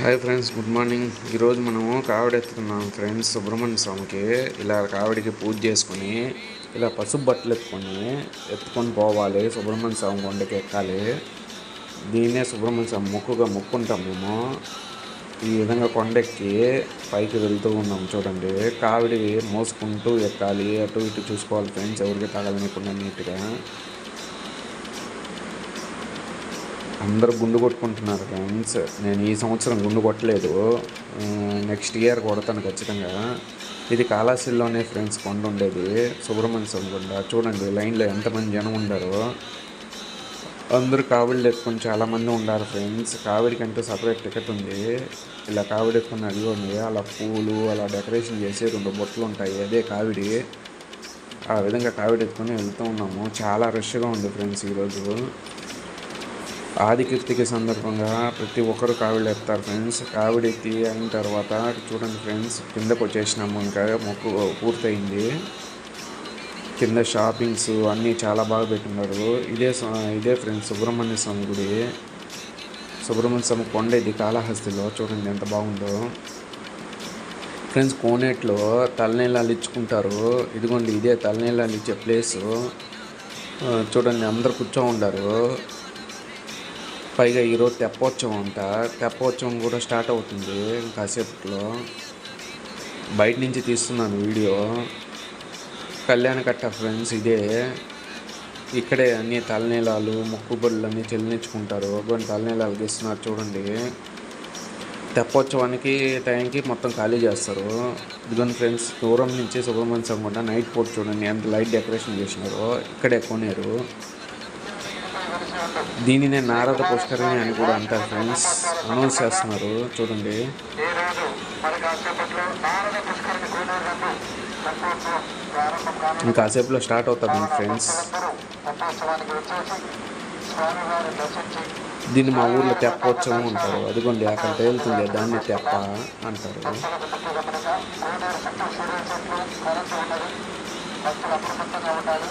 Hi friends good morning ఈరోజు మనము కావిడ ఎత్తుకున్నాం friends Subrahmanya స్వామికి. ఇలా కావిడికి పూజ చేసుకొని ఇలా పసుపు బట్టలు ఎత్తుకొని ఎత్తుకొని పోవాలి. సుబ్రహ్మణ్య స్వామి కొండకి ఎక్కాలి. దీన్నే సుబ్రహ్మణ్య స్వామి మొక్కుగా మొక్కుంటాం మేము. ఈ విధంగా కొండెక్కి పైకి వెళ్తూ ఉన్నాం చూడండి. కావిడి మోసుకుంటూ ఎక్కాలి. అటు ఇటు చూసుకోవాలి ఫ్రెండ్స్ ఎవరికి తగలనికుండా నీట్గా. అందరూ గుండు కొట్టుకుంటున్నారు ఫ్రెండ్స్. నేను ఈ సంవత్సరం గుండు కొట్టలేదు. నెక్స్ట్ ఇయర్ కొడతాను ఖచ్చితంగా. ఇది కాళాశిల్లోనే ఫ్రెండ్స్ కొండ ఉండేది సుబ్రహ్మణ్య స్వామి కొండ. చూడండి లైన్లో ఎంతమంది జనం ఉండారో. అందరూ కావిడి ఎత్తుకొని చాలామంది ఉన్నారు ఫ్రెండ్స్. కావిడికంటూ సపరేట్ టికెట్ ఉంది. ఇలా కావిడి ఎత్తుకొని అడిగి అలా పూలు అలా డెకరేషన్ చేసి రెండు బొట్లు ఉంటాయి. అదే కావిడి. ఆ విధంగా కావిడి ఎత్తుకొని వెళ్తూ ఉన్నాము. చాలా రష్గా ఉంది ఫ్రెండ్స్ ఈరోజు. ఆదికీర్తికి సందర్భంగా ప్రతి ఒక్కరు కావిడి ఎత్తారు ఫ్రెండ్స్. కావిడి ఎత్తి అయిన తర్వాత చూడండి ఫ్రెండ్స్ కిందకు వచ్చేసినాము ఇంకా మొక్కు పూర్తయింది. కింద షాపింగ్స్ అన్నీ చాలా బాగా పెట్టున్నారు ఇదే ఇదే ఫ్రెండ్స్ సుబ్రహ్మణ్య స్వామి గుడి. సుబ్రహ్మణ్య స్వామి కొండ ఇది కాళహస్తిలో. చూడండి ఎంత బాగుందో. ఫ్రెండ్స్ కోనేట్లో తలనీళ్ళు ఇచ్చుకుంటారు. ఇదిగోండి ఇదే తలనీళ్ళు ఇచ్చే ప్లేసు. చూడండి అందరు కూర్చో ఉండారు పైగా ఈరోజు తెప్పోత్సవం అంట. తెప్పోత్సవం కూడా స్టార్ట్ అవుతుంది కాసేపట్లో. బయట నుంచి తీస్తున్నాను వీడియో. కళ్యాణ కట్ట ఫ్రెండ్స్ ఇదే. ఇక్కడే అన్ని తలనీలాలు మొక్కుబడులు అన్నీ చెల్లించుకుంటారు. కొన్ని తలనీలాలు తీస్తున్నారు చూడండి. తెప్పోత్సవానికి టైంకి మొత్తం ఖాళీ చేస్తారు. ఇదిగోని ఫ్రెండ్స్ దూరం నుంచి సుబ్రహ్మణ్యం కూడా నైట్ పూట చూడండి ఎంత లైట్ డెకరేషన్ చేసినారో. ఇక్కడే కొనేరు. దీనినే నారద పుష్కరిణి అని కూడా అంటారు ఫ్రెండ్స్. అనౌన్స్ చేస్తున్నారు. చూడండి. ఈ ఇంకాసేపులో స్టార్ట్ అవుతుంది ఫ్రెండ్స్. దీన్ని మా ఊర్లో తెప్పోత్సవం అంటారు. అదిగోండి అక్కడ తేలుతుంది దాన్ని తెప్ప అంటారు. భక్తులు అప్రమత్తంగా ఉండాలి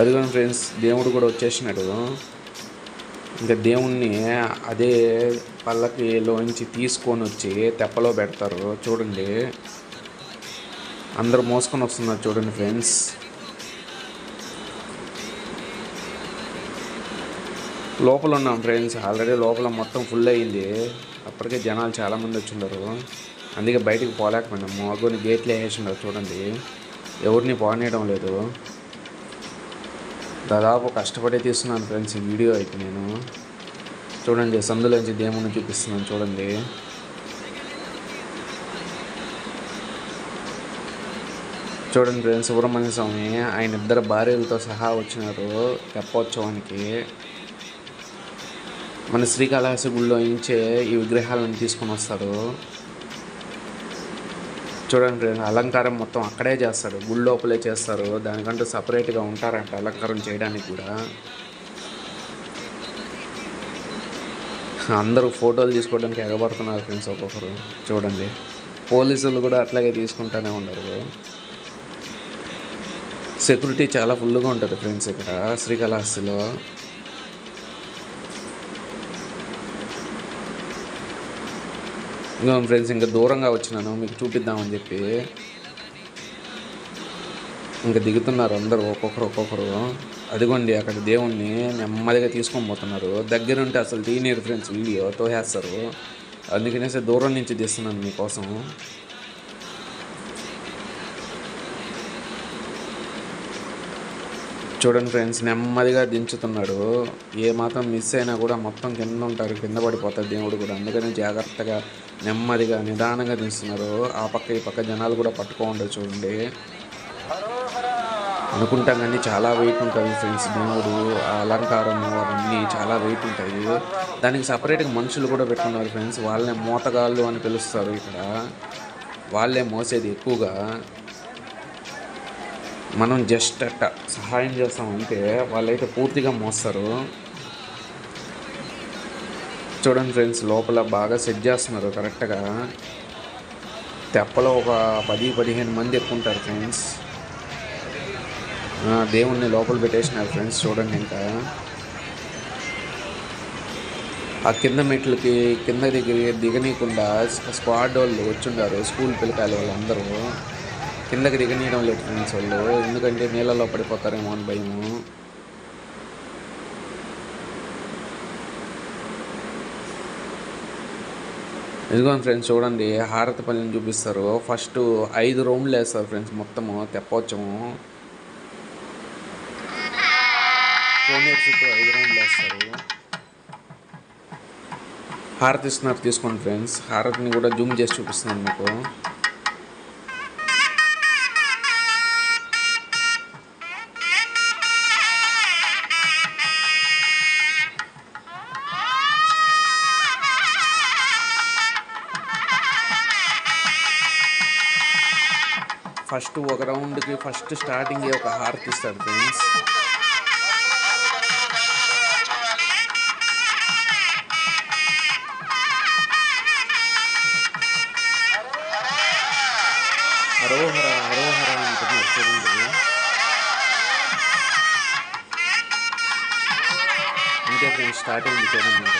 అదిగోండి ఫ్రెండ్స్ దేవుడు కూడా వచ్చేసినాడు. ఇంకా దేవుణ్ణి అదే పల్లకిలోంచి తీసుకొని వచ్చి తెప్పలో పెడతారు. చూడండి. అందరూ మోసుకొని వస్తున్నారు చూడండి ఫ్రెండ్స్. లోపల ఉన్నాం ఫ్రెండ్స్. ఆల్రెడీ లోపల మొత్తం ఫుల్ అయ్యింది. అప్పటికే జనాలు చాలామంది వచ్చిండారు అందుకే బయటికి పోలేకపోయినాము అగోని గేట్లు వేసేసిండారు చూడండి. ఎవరిని పోనీయడం లేదు. దాదాపు కష్టపడి తీస్తున్నాను ఫ్రెండ్స్ ఈ వీడియో అయితే నేను. చూడండి సందులోంచి దేవుని చూపిస్తున్నాను చూడండి. చూడండి ఫ్రెండ్స్ సుబ్రహ్మణ్య స్వామి ఆయన ఇద్దరు భార్యలతో సహా వచ్చినారు తెప్పోత్సవానికి. మన శ్రీకాళహస్తి గుళ్ళో ఇంచే ఈ విగ్రహాలను తీసుకొని వస్తారు. చూడండి అలంకారం మొత్తం అక్కడే చేస్తాడు. గుడి లోపలే చేస్తారు. దానికంటూ సపరేట్గా ఉంటారంట అలంకారం చేయడానికి కూడా. అందరూ ఫోటోలు తీసుకోవడానికి ఎగబడుతున్నారు ఫ్రెండ్స్ ఒక్కొక్కరు. చూడండి. పోలీసులు కూడా అట్లాగే తీసుకుంటూనే ఉండరు. సెక్యూరిటీ చాలా ఫుల్గా ఉంటుంది ఫ్రెండ్స్ ఇక్కడ శ్రీకాళహస్తిలో. ఇంకా ఫ్రెండ్స్ ఇంకా దూరంగా వచ్చినాను. మీకు చూపిద్దామని చెప్పి. ఇంకా దిగుతున్నారు అందరూ ఒక్కొక్కరు ఒక్కొక్కరు. అదిగోండి అక్కడ దేవుణ్ణి నెమ్మదిగా తీసుకొని పోతున్నారు. దగ్గర ఉంటే అసలు తీయనీరు ఫ్రెండ్స్ వీడియో తోసేస్తారు. అందుకనేసి దూరం నుంచి తీస్తున్నాను మీకోసం. చూడండి ఫ్రెండ్స్ నెమ్మదిగా దించుతున్నాడు. ఏ మాత్రం మిస్ అయినా కూడా మొత్తం కింద ఉంటారు కింద పడిపోతారు దేవుడు కూడా. అందుకని జాగ్రత్తగా నెమ్మదిగా నిదానంగా తీస్తున్నారు ఆ పక్క ఈ పక్క జనాలు కూడా పట్టుకోండి చూడండి. అనుకుంటాం కానీ చాలా వెయిట్ ఉంటుంది ఫ్రెండ్స్ దేవుడు ఆ అలంకారం అవన్నీ చాలా వెయిట్ ఉంటాయి దానికి సపరేట్గా మనుషులు కూడా పెట్టుకున్నారు ఫ్రెండ్స్ వాళ్ళే మోతగాళ్ళు అని పిలుస్తారు ఇక్కడ. వాళ్ళే మోసేది ఎక్కువగా. మనం జస్ట్ అట్ట సహాయం చేస్తామంటే వాళ్ళైతే పూర్తిగా మోస్తారు. చూడండి ఫ్రెండ్స్ లోపల బాగా సెట్ చేస్తున్నారు కరెక్ట్గా తెప్పలో ఒక పది పదిహేను మంది ఎక్కుంటారు ఫ్రెండ్స్. దేవుణ్ణి లోపల పెట్టేసినారు ఫ్రెండ్స్ చూడండి ఇంకా. ఆ కింద మెట్లకి కింద దిగి దిగనీయకుండా స్క్వాడ్ వాళ్ళు వచ్చిండారు స్కూల్ పిల్లకాయలు వాళ్ళందరూ. కిందకి దిగనీయడం లేదు ఫ్రెండ్స్ వాళ్ళు ఎందుకంటే నీళ్ళలో పడిపోతారేమో అని భయము. ఇదిగోండి ఫ్రెండ్స్ చూడండి హారతి పల్లిని చూపిస్తారు. ఫస్ట్ ఐదు రౌండ్లు వేస్తారు ఫ్రెండ్స్ మొత్తము తెప్పవచ్చము చుట్టూ ఐదు రూమ్లు వేస్తారు. హారతి ఇస్తున్నారు తీసుకోండి ఫ్రెండ్స్. హారతిని కూడా జూమ్ చేసి చూపిస్తున్నాను మీకు. ఫస్ట్ ఒక రౌండ్కి ఫస్ట్ స్టార్టింగ్ ఒక హారతి ఇస్తాడు ఫ్రెండ్స్. అరోహర అరోహర అంటున్నారు చూడండి. అంతే ఫ్రెండ్స్ స్టార్టింగ్ చూడండి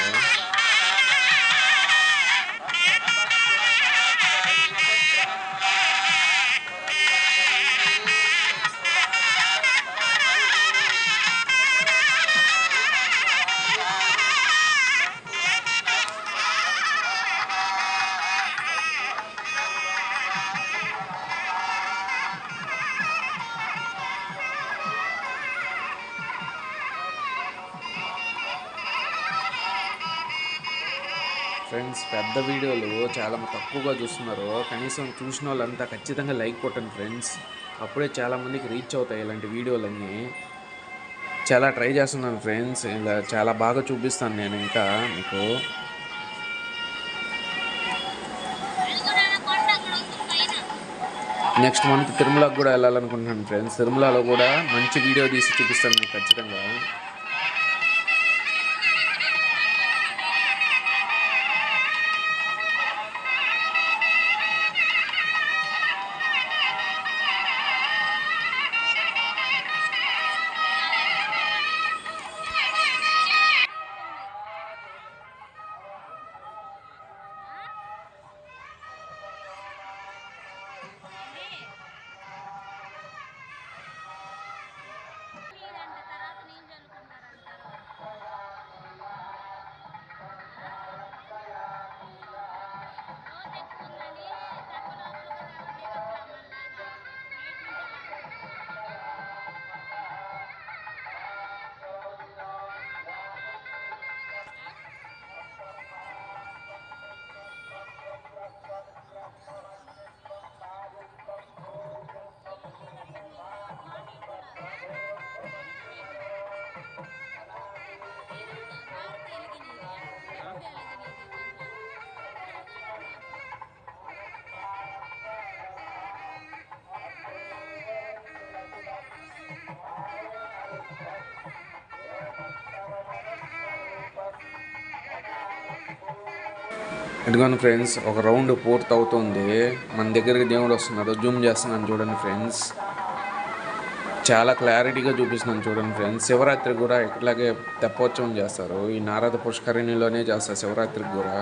వీడియోలు చాలా తక్కువగా చూస్తున్నారు. కనీసం చూసిన వాళ్ళంతా ఖచ్చితంగా లైక్ కొట్టండి ఫ్రెండ్స్. అప్పుడే చాలామందికి రీచ్ అవుతాయి ఇలాంటి వీడియోలన్నీ. చాలా ట్రై చేస్తున్నాను ఫ్రెండ్స్. ఇలా చాలా బాగా చూపిస్తాను నేను ఇంకా మీకు. నెక్స్ట్ మంత్ తిరుమలకు కూడా వెళ్ళాలనుకుంటున్నాను ఫ్రెండ్స్. తిరుమలలో కూడా మంచి వీడియో తీసి చూపిస్తాను మీకు ఖచ్చితంగా. ఇదిగోండి ఫ్రెండ్స్ ఒక రౌండ్ పూర్తి అవుతుంది మన దగ్గరికి దేవుడు వస్తున్నాడు. జూమ్ చేస్తున్నాను చూడండి ఫ్రెండ్స్. చాలా క్లారిటీగా చూపిస్తున్నాను చూడండి ఫ్రెండ్స్. శివరాత్రి కూడా ఇట్లాగే తెప్పోత్సవం చేస్తారు. ఈ నారద పుష్కరిణిలోనే చేస్తారు శివరాత్రికి కూడా.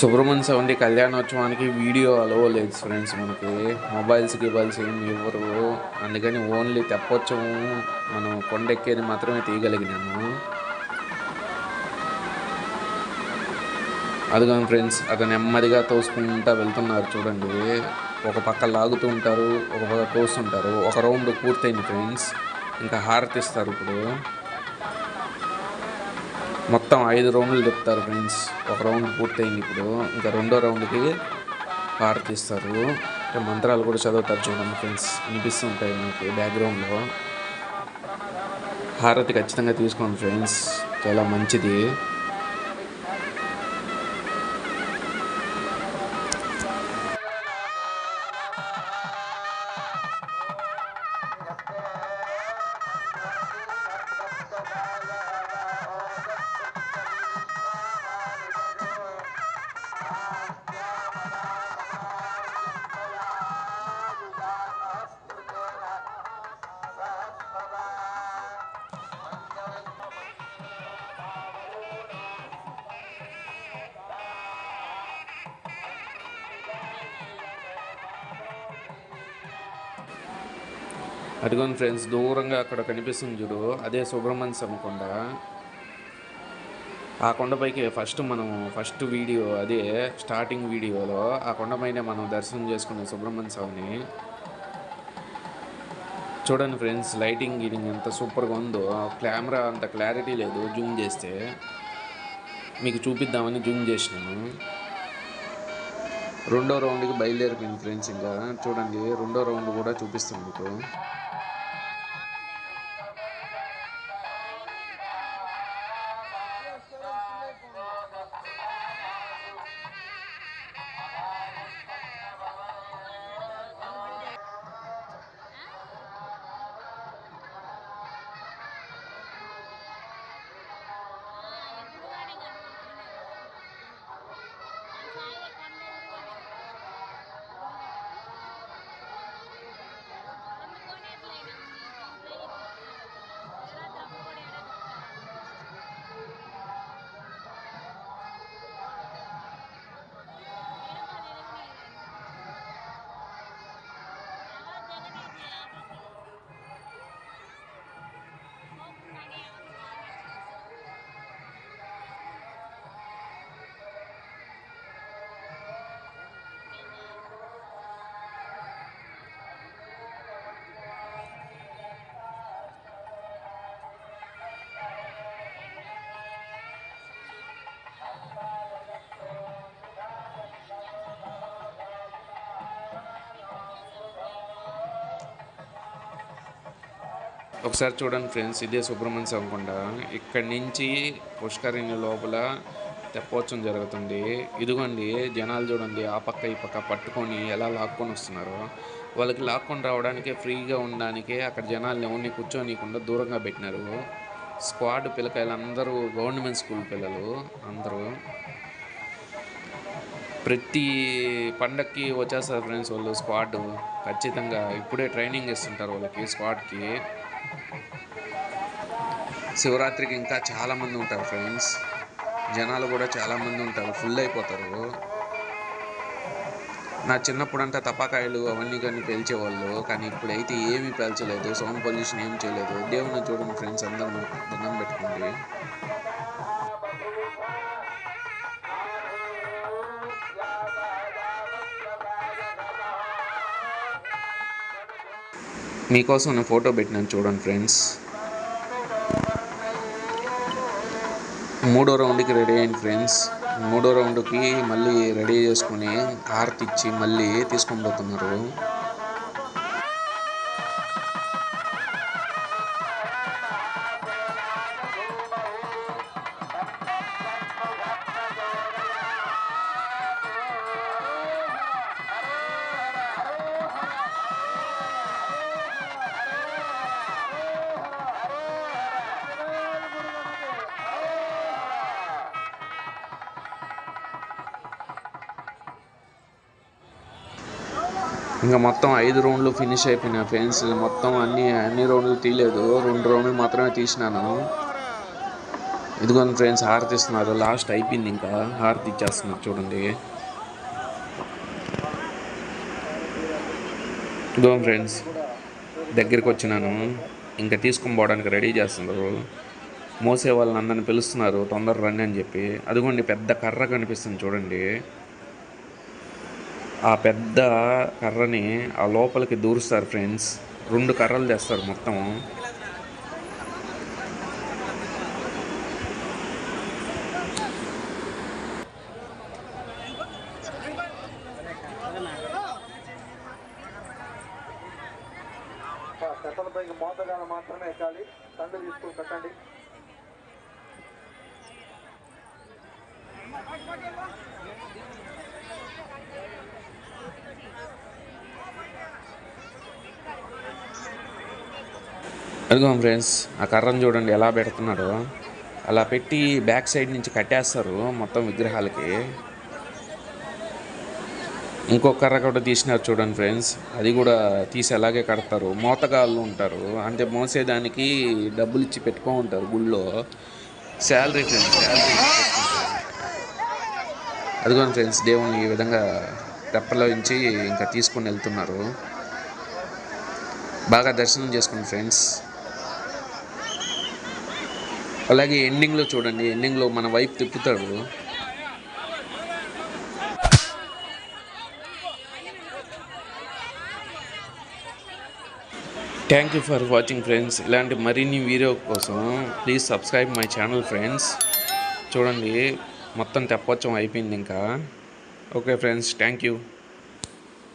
సుబ్రహ్మణ్య స్వామి కళ్యాణోత్సవానికి వీడియో అలవలేదు ఫ్రెండ్స్ మనకి. మొబైల్స్ గిబైల్స్ ఏమి ఇవ్వరు. అందుకని ఓన్లీ తెప్పోత్సవం మనం కొండెక్కేది మాత్రమే తీయగలిగినాము. అదిగోండి ఫ్రెండ్స్ అక్కడ నెమ్మదిగా తోసుకుంటా వెళ్తున్నారు చూడండి. ఒక పక్క లాగుతూ ఉంటారు ఒక పక్క తోస్తుంటారు. ఒక రౌండ్ పూర్తయింది ఫ్రెండ్స్ ఇంకా హారతి ఇస్తారు ఇప్పుడు. మొత్తం ఐదు రౌండ్లు చెప్తారు ఫ్రెండ్స్ ఒక రౌండ్ పూర్తయింది ఇప్పుడు. ఇంకా రెండో రౌండ్కి హారతి ఇస్తారు ఇంకా మంత్రాలు కూడా చదువుతారు చూడండి ఫ్రెండ్స్ వినిపిస్తుంటాయి మనకి బ్యాక్గ్రౌండ్లో హారతి ఖచ్చితంగా తీసుకోండి ఫ్రెండ్స్ చాలా మంచిది. అదిగోండి ఫ్రెండ్స్ దూరంగా అక్కడ కనిపిస్తుంది చూడు అదే సుబ్రహ్మణ్య స్వామి కొండ. ఆ కొండపైకి ఫస్ట్ మనం ఫస్ట్ వీడియో అదే స్టార్టింగ్ వీడియోలో ఆ కొండపైనే మనం దర్శనం చేసుకునే సుబ్రహ్మణ్య స్వామిని. చూడండి ఫ్రెండ్స్ లైటింగ్ గీటింగ్ ఎంత సూపర్గా ఉందో కెమెరా అంత క్లారిటీ లేదు జూమ్ చేస్తే. మీకు చూపిద్దామని జూమ్ చేసినాను. రెండో రౌండ్కి బయలుదేరిపోయింది ఫ్రెండ్స్ ఇంకా. చూడండి రెండో రౌండ్ కూడా చూపిస్తాను మీకు. ఒకసారి చూడండి ఫ్రెండ్స్ ఇదే సుబ్రహ్మణ్య స్వామి కొండ. ఇక్కడి నుంచి పుష్కరిణి లోపల తెప్పోత్సవం జరుగుతుంది. ఇదిగోండి జనాలు చూడండి ఆ పక్క ఈ పక్క పట్టుకొని ఎలా లాక్కొని వస్తున్నారో. వాళ్ళకి లాక్కొని రావడానికి ఫ్రీగా ఉండడానికి అక్కడ జనాలు ఎవరిని కూర్చోనీయకుండా దూరంగా పెట్టినారు. స్క్వాడ్ పిల్లకాయలు అందరూ గవర్నమెంట్ స్కూల్ పిల్లలు అందరూ. ప్రతి పండక్కి వచ్చేస్తారు ఫ్రెండ్స్ వాళ్ళు స్క్వాడ్. ఖచ్చితంగా ఇప్పుడే ట్రైనింగ్ ఇస్తుంటారు వాళ్ళకి స్క్వాడ్కి. శివరాత్రికి ఇంకా చాలామంది ఉంటారు ఫ్రెండ్స్. జనాలు కూడా చాలా మంది ఉంటారు. ఫుల్ అయిపోతారు. నా చిన్నప్పుడు అంతా తపాకాయలు అవన్నీ కానీ పేల్చేవాళ్ళు. కానీ ఇప్పుడైతే ఏమీ పేల్చలేదు. సౌండ్ పొల్యూషన్ ఏం చేయలేదు. దేవుని చూడండి ఫ్రెండ్స్ అందరం దండం పెట్టుకోండి. మీకోసం నేను ఫోటో పెట్టినాను చూడండి ఫ్రెండ్స్. మూడో రౌండ్కి రెడీ అయింది ఫ్రెండ్స్. మూడో రౌండ్కి మళ్ళీ రెడీ చేసుకుని హారతి ఇచ్చి మళ్ళీ తీసుకొని పోతున్నారు. ఇంకా మొత్తం ఐదు రౌండ్లు ఫినిష్ అయిపోయినాయి ఫ్రెండ్స్. మొత్తం అన్ని అన్ని రౌండ్లు తీయలేదు. రెండు రౌండ్లు మాత్రమే తీసినాను. ఇదిగోండి ఫ్రెండ్స్ హారతిస్తున్నారు లాస్ట్ అయిపోయింది ఇంకా. హారతి ఇచ్చేస్తున్నారు చూడండి. ఇదిగోండి ఫ్రెండ్స్ దగ్గరికి వచ్చినాను. ఇంకా తీసుకొని పోవడానికి రెడీ చేస్తున్నారు. మోసే వాళ్ళని అందరిని పిలుస్తున్నారు. తొందర రండి అని చెప్పి. అదిగోండి పెద్ద కర్ర కనిపిస్తుంది చూడండి. ఆ పెద్ద కర్రని ఆ లోపలికి దూరుస్తారు ఫ్రెండ్స్. రెండు కర్రలు తెస్తారు మొత్తం కట్టలపైకి మోతగాను మాత్రమే ఎక్కాలి తండ్రి తీసుకుని కట్టండి అదిగో ఫ్రెండ్స్ ఆ కర్రను చూడండి ఎలా పెడుతున్నారో అలా పెట్టి బ్యాక్ సైడ్ నుంచి కట్టేస్తారు మొత్తం విగ్రహాలకి. ఇంకో కర్ర కూడా తీసినారు చూడండి ఫ్రెండ్స్ అది కూడా తీసి అలాగే కడతారు. మోతగాళ్ళు ఉంటారు అంటే మోసేదానికి డబ్బులు ఇచ్చి పెట్టుకో ఉంటారు గుళ్ళో. శాలరీ ఫ్రెండ్స్ శాలరీ అదిగోండి ఫ్రెండ్స్ దేవుని ఈ విధంగా తెప్పలోంచి ఇంకా తీసుకొని వెళ్తున్నారు. బాగా దర్శనం చేసుకోండి ఫ్రెండ్స్. అలాగే ఎండింగ్లో చూడండి. ఎండింగ్లో మన వైపు తిప్పుతాడు. Thank you for watching friends ఇలాంటి మరిన్ని వీడియో కోసం please subscribe my channel friends చూడండి మొత్తం తెప్పొచ్చం అయిపోయింది ఇంకా. Okay friends thank you